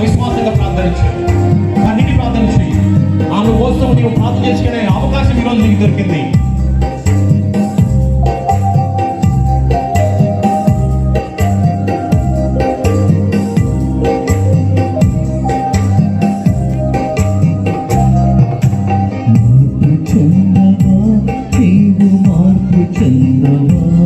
విశ్వాసంగా ప్రార్థన చేయి. కన్నీటి ప్రార్థన చేయి. ఆమె కోసం నీవు ప్రార్థన చేసుకునే అవకాశం ఈరోజు నీకు దొరికింది. చెందవా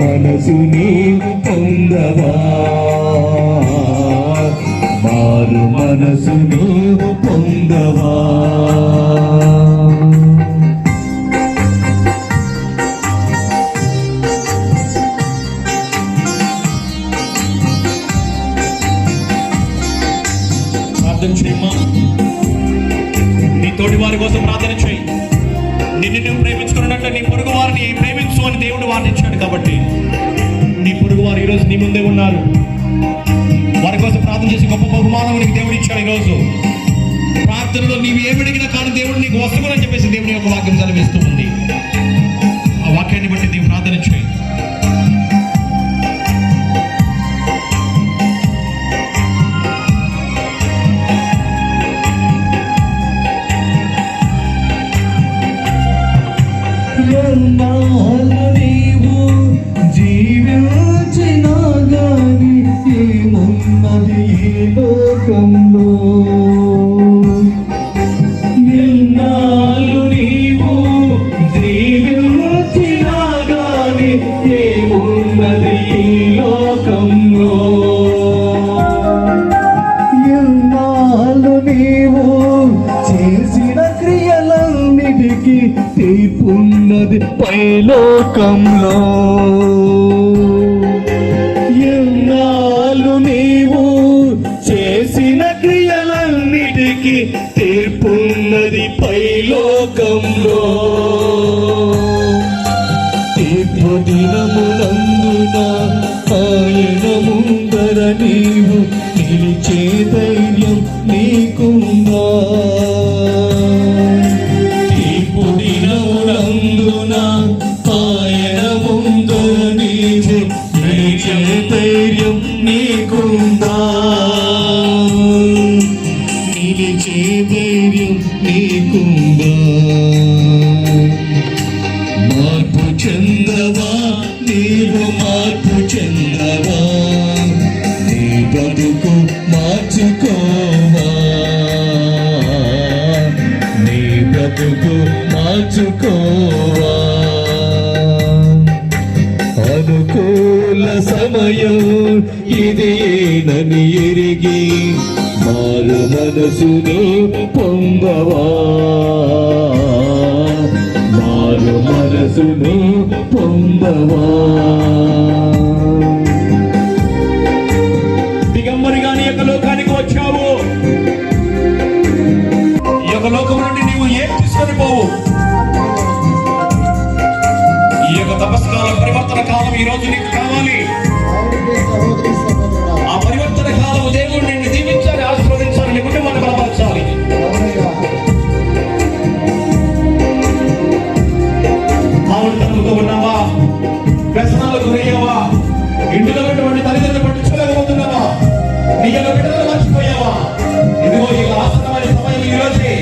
మనసు మనసుని పొందవా? మారు మనసును పొందవా? ప్రార్థన చేయమ్మా నీ తోటి వారి కోసం ప్రార్థన చేయి. నిన్ను నువ్వు ప్రేమించుకున్నట్లు నీ పొరుగు వారిని ప్రేమించు అని దేవుడు వాటించాడు కాబట్టి నీ పొరుగు వారు ఈరోజు నీ ముందే ఉన్నారు. వారి కోసం ప్రార్థన చేసి గొప్ప బహుమానం నీకు దేవుడు ఇచ్చాడు ఈరోజు. ప్రార్థనలో నీవు ఏమిడిగినా కానీ దేవుడు నీకు వస్తువులని చెప్పేసి దేవుని యొక్క వాక్యం చదివిస్తూ ఉంది. ఆ వాక్యాన్ని బట్టి సేపున్నది పైలోకంలో. ఎన్నాళ్ళు నీవు చేసిన క్రియలన్నిటికీ తీర్పున్నది పైలోకంలో. తీర్పు దినమునందున ఆయన ముందర నీవు నిలిచే నిలిచే ధైర్యం నీకుందా? నిలిచే ధైర్యం నీకుందా? మార్పు చెందవా? నీవు మార్పు చెందవా? నీ బతుకు మార్చుకోవా? నీ బ్రతుకు మార్చుకోవా న్యాయం ఇది ఏనని ఎరిగి మారు మనసును పొందవా? మారు మనసును పొందవా? దిగంబరిగా నీ యొక్క లోకానికి వచ్చావు. ఈ యొక్క లోకం నుండి నీవు ఏం తీసుకొని పోవు? ఈ యొక్క తపస్కాల పరివర్తన కాలం ఈ రోజు నీకు కావాలి. ఆ పరివర్తన కాలం దేవుడు నిన్ను దీవించాలి ఆశీర్వదించాలి నీ కుటుంబాన్ని బలపరచాలి. మావుంటంతో ఉన్నావా? వ్యసనాలకు గురయ్యావా? ఇంటిలో ఉన్నటువంటి తల్లిదండ్రులు పట్టించుకోలేకపోతున్నావా? నీ యొక్క బిడ్డలను మర్చిపోయావా? ఇదిగో ఈ ఆసన్నమైన సమయం ఈ రోజే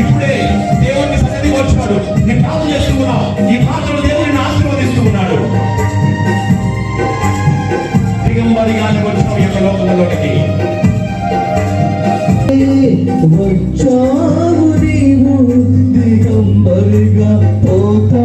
ఇప్పుడే దేవుని సన్నిధికి వచ్చాడు. నీ ప్రార్థన చేస్తున్నావు ఈ ప్రార్థన అధికారులు వచ్చాం యొక్క దిగంబరిగా పోతా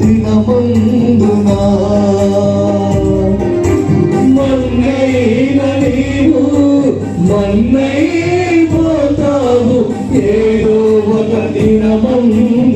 దినమందునా మన్నైన నీవు మన్నై పోతావు ఏదో ఒక దినమందు